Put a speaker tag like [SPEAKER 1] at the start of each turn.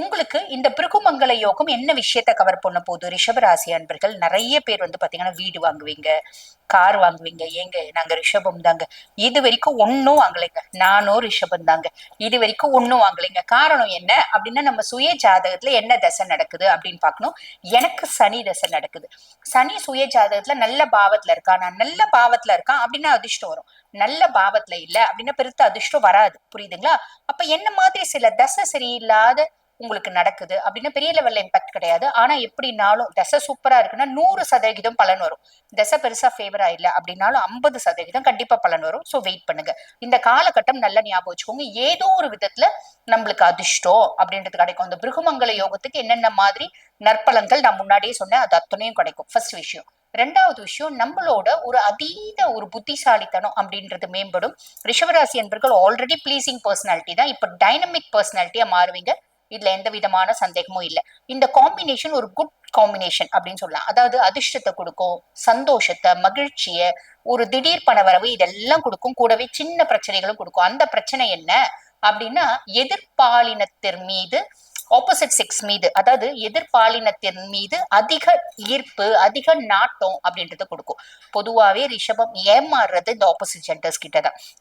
[SPEAKER 1] உங்களுக்கு இந்த பிருகுமங்கல யோகம் என்ன விஷயத்த கவர் பண்ண போகுது? ரிஷபராசி அன்பர்கள் நிறைய பேர் வந்து பாத்தீங்கன்னா வீடு வாங்குவீங்க கார் வாங்குவீங்க. ஏங்க நாங்க ரிஷபம் தாங்க. இது வரைக்கும் ஒன்னும் வாங்கலைங்க. நானும் ரிஷபம் தாங்க. இது வரைக்கும் ஒன்னும் வாங்கலைங்க. காரணம் என்ன அப்படின்னா நம்ம சுய ஜாதகத்துல என்ன தசை நடக்குது அப்படின்னு பாக்கணும் எனக்கு சனி தசை நடக்குது. சனி சுய ஜாதகத்துல நல்ல பாவத்துல இருக்கா? நான் நல்ல பாவத்துல இருக்கான் அப்படின்னா அதிர்ஷ்டம் வரும். நல்ல பாவத்துல இல்ல அப்படின்னா பெருத்த அதிர்ஷ்டம் வராது. புரியுதுங்களா? அப்ப என்ன மாதிரி சில தசை சரியில்லாத உங்களுக்கு நடக்குது அப்படின்னா பெரிய லெவல்ல இம்பாக்ட் கிடையாது. ஆனா எப்படினாலும் தசை சூப்பரா இருக்குன்னா நூறு சதவிகிதம் பலன் வரும். தசை பெருசா ஃபேவர் இல்ல அப்படின்னாலும் ஐம்பது சதவிகிதம் கண்டிப்பா பலன் வரும். ஸோ வெயிட் பண்ணுங்க. இந்த காலகட்டம் நல்ல ஞாபகம் வச்சுக்கோங்க. ஏதோ ஒரு விதத்துல நம்மளுக்கு அதிர்ஷ்டம் அப்படின்றது கிடைக்கும். அந்த பிருகுமங்கல யோகத்துக்கு என்னென்ன மாதிரி நற்பலன்கள் நான் முன்னாடியே சொன்னேன். அது அத்தனையும் கிடைக்கும். ஃபர்ஸ்ட் விஷயம். ரெண்டாவது விஷயம் நம்மளோட ஒரு அதீத ஒரு புத்திசாலித்தனம் அப்படின்றது மேம்படும். ரிஷவராசி என்பர்கள் ஆல்ரெடி ப்ளீசிங் பர்சனாலிட்டி தான். இப்போ டைனமிக் பர்சனாலிட்டியா மாறுவீங்க. இதுல எந்த விதமான சந்தேகமும் இல்லை. இந்த காம்பினேஷன் ஒரு குட் காம்பினேஷன் அப்படின்னு சொல்லலாம். அதாவது அதிர்ஷ்டத்தை கொடுக்கும் சந்தோஷத்தை மகிழ்ச்சியை ஒரு திடீர் பணவரவு இதெல்லாம் கொடுக்கும். கூடவே சின்ன பிரச்சனைகளும் கொடுக்கும். அந்த பிரச்சனை என்ன அப்படின்னா எதிர்பாலினத்தின் மீது ஆப்போசிட் செக்ஸ் மீது அதாவது எதிர்பாலினத்தின் மீது அதிக ஈர்ப்பு அதிக நாட்டம் அப்படின்றத கொடுக்கும். பொதுவாவே ரிஷபம் ஏமாறுறது இந்த ஆப்போசிட் ஜெண்டர்ஸ் கிட்ட தான்